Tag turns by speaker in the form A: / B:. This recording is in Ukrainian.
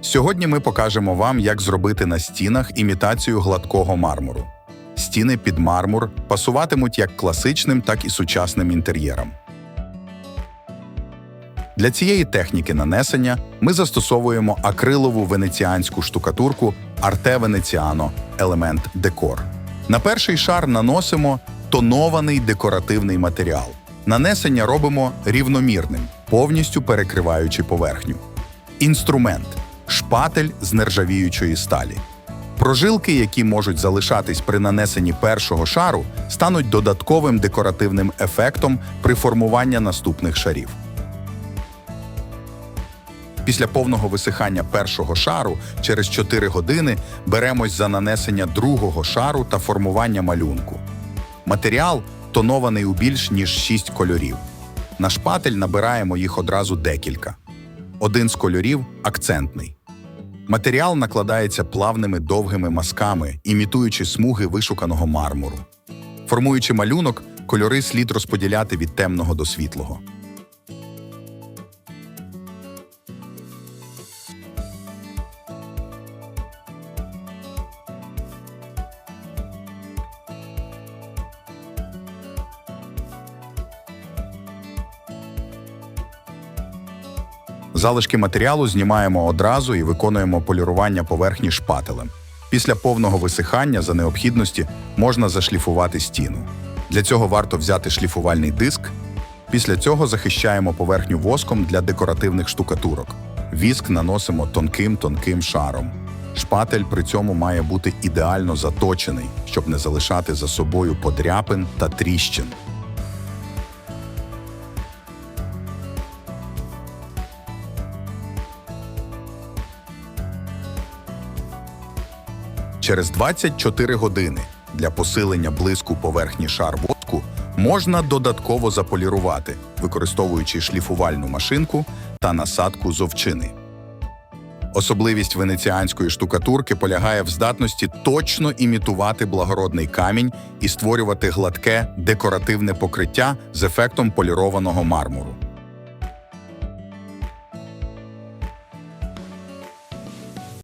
A: Сьогодні ми покажемо вам, як зробити на стінах імітацію гладкого мармуру. Стіни під мармур пасуватимуть як класичним, так і сучасним інтер'єрам. Для цієї техніки нанесення ми застосовуємо акрилову венеціанську штукатурку Arte Veneziano Element Decor. На перший шар наносимо тонований декоративний матеріал. Нанесення робимо рівномірним, повністю перекриваючи поверхню. Інструмент шпатель з нержавіючої сталі. Прожилки, які можуть залишатись при нанесенні першого шару, стануть додатковим декоративним ефектом при формуванні наступних шарів. Після повного висихання першого шару через 4 години беремось за нанесення другого шару та формування малюнку. Матеріал тонований у більш ніж 6 кольорів. На шпатель набираємо їх одразу декілька. Один з кольорів акцентний. Матеріал накладається плавними довгими мазками, імітуючи смуги вишуканого мармуру. Формуючи малюнок, кольори слід розподіляти від темного до світлого. Залишки матеріалу знімаємо одразу і виконуємо полірування поверхні шпателем. Після повного висихання за необхідності можна зашліфувати стіну. Для цього варто взяти шліфувальний диск. Після цього захищаємо поверхню воском для декоративних штукатурок. Віск наносимо тонким-тонким шаром. Шпатель при цьому має бути ідеально заточений, щоб не залишати за собою подряпин та тріщин. Через 24 години для посилення блиску поверхні шар воску можна додатково заполірувати, використовуючи шліфувальну машинку та насадку з овчини. Особливість венеціанської штукатурки полягає в здатності точно імітувати благородний камінь і створювати гладке декоративне покриття з ефектом полірованого мармуру.